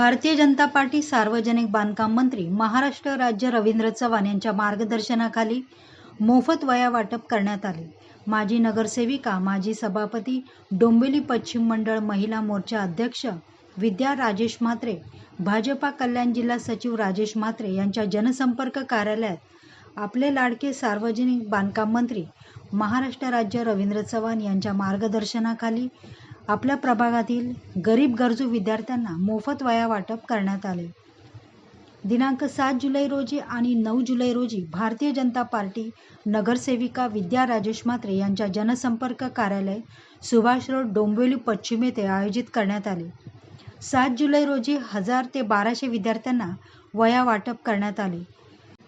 Bharatiya Janata party सार्वजनिक बांधकाम मंत्री महाराष्ट्र राज्य रवींद्र चव्हाण यांच्या मार्गदर्शनाखाली मोफत वया वाटप करण्यात आले. माजी नगरसेविका माजी सभापती डोंबिवली पश्चिम मंडळ महिला मोर्चा अध्यक्ष विद्या राजेश म्हात्रे भाजपा कल्याण जिल्हा सचिव राजेश म्हात्रे यांच्या जनसंपर्क कार्यालयात आपले लाडके सार्वजनिक बांधकाम मंत्री महाराष्ट्र राज्य रवींद्र चव्हाण यांच्या मार्गदर्शनाखाली आपल्या प्रभागातील गरीब गरजू विद्यार्थ्यांना मोफत वया वाटप करण्यात आले. दिनांक सात जुलै रोजी आणि नऊ जुलै रोजी भारतीय जनता पार्टी नगरसेविका विद्या राजेश म्हात्रे यांच्या जनसंपर्क कार्यालय सुभाष रोड डोंबिवली पश्चिम येथे आयोजित करण्यात आले. सात जुलै रोजी हजार ते बाराशे विद्यार्थ्यांना वया वाटप करण्यात आले.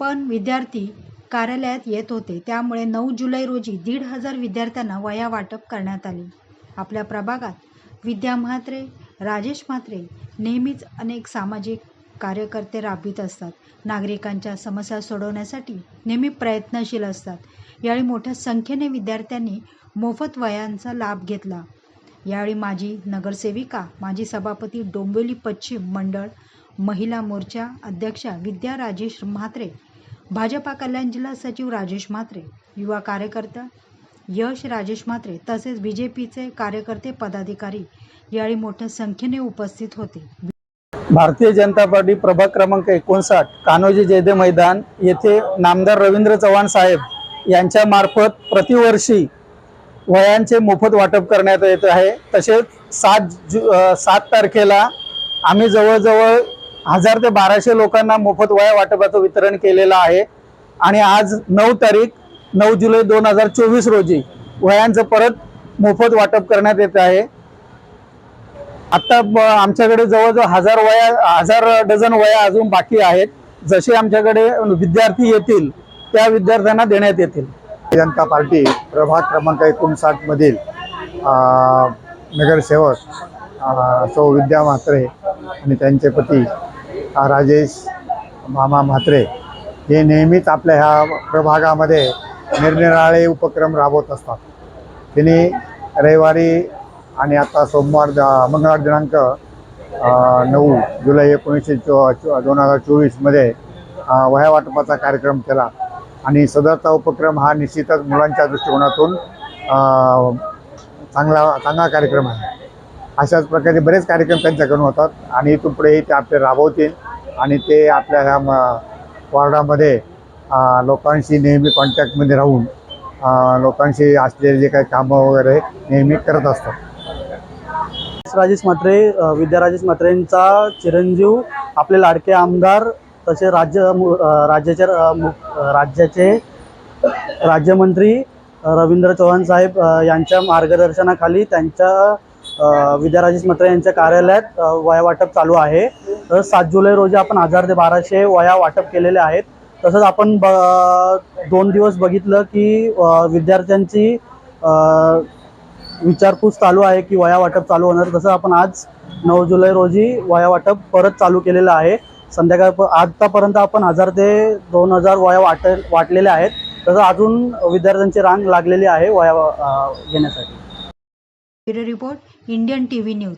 पण विद्यार्थी कार्यालयात येत होते त्यामुळे नऊ जुलै रोजी दीड हजार विद्यार्थ्यांना वया वाटप करण्यात आले. आपल्या प्रभागात. विद्या म्हात्रे राजेश म्हात्रे नेहमीच अनेक सामाजिक कार्यकर्ते राबवित असतात. नागरिकांच्या समस्या सोडवण्यासाठी नेहमी प्रयत्नशील असतात. यावेळी मोठ्या संख्येने विद्यार्थ्यांनी मोफत वयांचा लाभ घेतला. यावेळी माजी नगरसेविका माजी सभापती डोंबिवली पश्चिम मंडळ महिला मोर्चा अध्यक्षा विद्या राजेश म्हात्रे भाजपा कल्याण जिल्हा सचिव राजेश म्हात्रे युवा कार्यकर्ता यश राजेश म्हात्रे तसेच बी जे पीचे कार्यकर्ते पदाधिकारी यावेळी मोठ्या संख्येने उपस्थित होते. भारतीय जनता पार्टी प्रभाग क्रमांक एकोणसाठ कान्होजी जयदे मैदान येथे नामदार रवींद्र चव्हाण साहेब यांच्या मार्फत प्रतिवर्षी वयांचे मोफत वाटप करण्यात येत आहे. तसेच सात जु सात तारखेला आम्ही जवळजवळ हजार ते बाराशे लोकांना मोफत वया वाटपाचं वितरण केलेलं आहे. आणि आज नऊ तारीख नऊ जुलै दोन हजार चोवीस रोजी वयांचं परत मोफत वाटप करण्यात येत आहे. आत्ता ब- आमच्याकडे जवळजवळ हजार वया हजार डझन वया अजून बाकी आहेत. जसे आमच्याकडे विद्यार्थी येतील त्या विद्यार्थ्यांना देण्यात येतील. जनता पार्टी प्रभाग क्रमांक एकोणसाठ मधील नगरसेवक सौ विद्या म्हात्रे आणि त्यांचे पती राजेश मामा म्हात्रे हे नेहमीच आपल्या ह्या प्रभागामध्ये निरनिराळे उपक्रम राबवत असतात. तिने रविवारी आणि आता सोमवार द- मंगळवार दिनांक नऊ जुलै एकोणीसशे चो चो दोन हजार चोवीसमध्ये अ, वह्या वाटपाचा कार्यक्रम केला. आणि सदरचा उपक्रम हा निश्चितच मुलांच्या दृष्टिकोनातून चांगला चांगला कार्यक्रम आहे. अशाच प्रकारचे बरेच कार्यक्रम त्यांच्याकडून होतात आणि इथून पुढेही ते आपले राबवतील आणि ते आपल्या ह्या म वॉर्डामध्ये लोकांशी नेहमी कॉन्टॅक्टमध्ये राहून लोकांशी असलेले जे काही कामं वगैरे नेहमी करत असतात. राजेश म्हात्रे विद्या राजेश म्हात्रेंचा चिरंजीव आपले लाडके आमदार तसे राज्य मु- राज्याचे मु- राज्याचे राज्यमंत्री रवींद्र चव्हाण साहेब यांच्या मार्गदर्शनाखाली त्यांच्या विद्या राजेश म्हात्रे यांच्या कार्यालयात वया वाटप चालू आहे. तर सात जुलै रोजी आपण हजार ते बाराशे वया वाटप केलेले आहेत. तसंच आपण ब दोन दिवस बघितलं की विद्यार्थ्यांची विचारपूस चालू आहे की वया वाटप चालू होणार. तसं आपण आज नऊ जुलै रोजी वया वाटप परत चालू केलेलं आहे. संध्याकाळ आतापर्यंत आपण हजार ते दोन हजार वया वाट वाटलेल्या आहेत. तसं अजून विद्यार्थ्यांची रांग लागलेली आहे वया घेण्यासाठी. Report Indian T V news.